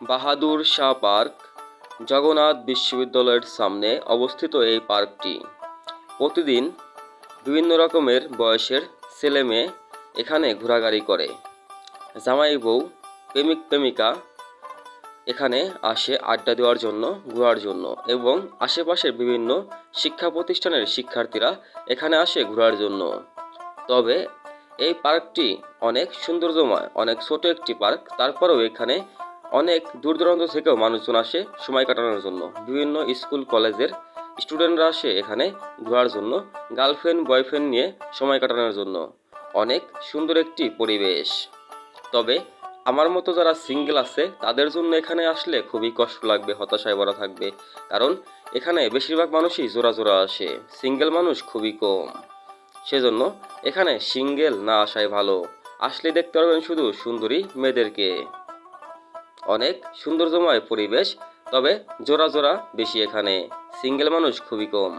Bahadur Shah park, Jagannath বিশ্ববিদ্যালয়ের সামনে অবস্থিত এই পার্কটি। প্রতিদিন বিভিন্ন রকমের বয়সের ছেলে মেয়ে এখানে ঘোরাঘুরি করে। জামাই বউ, প্রেমিক প্রেমিকা এখানে আসে আড্ডা দেওয়ার জন্য, ঘোরার জন্য এবং আশেপাশের বিভিন্ন শিক্ষা প্রতিষ্ঠানের শিক্ষার্থীরা এখানে আসে ঘোরার জন্য। তবে এই পার্কটি অনেক সৌন্দর্যময়, অনেক ছোট একটি পার্ক, তারপরেও এখানে অনেক দূর দূরান্ত থেকেও মানুষজন আসে সময় কাটানোর জন্য। বিভিন্ন স্কুল, কলেজের স্টুডেন্টরা আসে এখানে ঘোরার জন্য, গার্লফ্রেন্ড, বয়ফ্রেন্ড নিয়ে সময় কাটানোর জন্য। অনেক সুন্দর একটি পরিবেশ। তবে আমার মতো যারা সিঙ্গেল আছে, তাদের জন্য এখানে আসলে খুবই কষ্ট লাগবে, হতাশায় ভরা থাকবে। কারণ এখানে বেশিরভাগ মানুষই জোড়া জোড়া আসে, সিঙ্গেল মানুষ খুবই কম। সেজন্য এখানে সিঙ্গেল না আসাই ভালো। আসলে দেখতে পারবেন শুধু সুন্দরী মেয়েদেরকে। অনেক সৌন্দর্যময় পরিবেশ তবে জোড়া জোড়া বেশি এখানে। সিঙ্গেল মানুষ খুবই কম।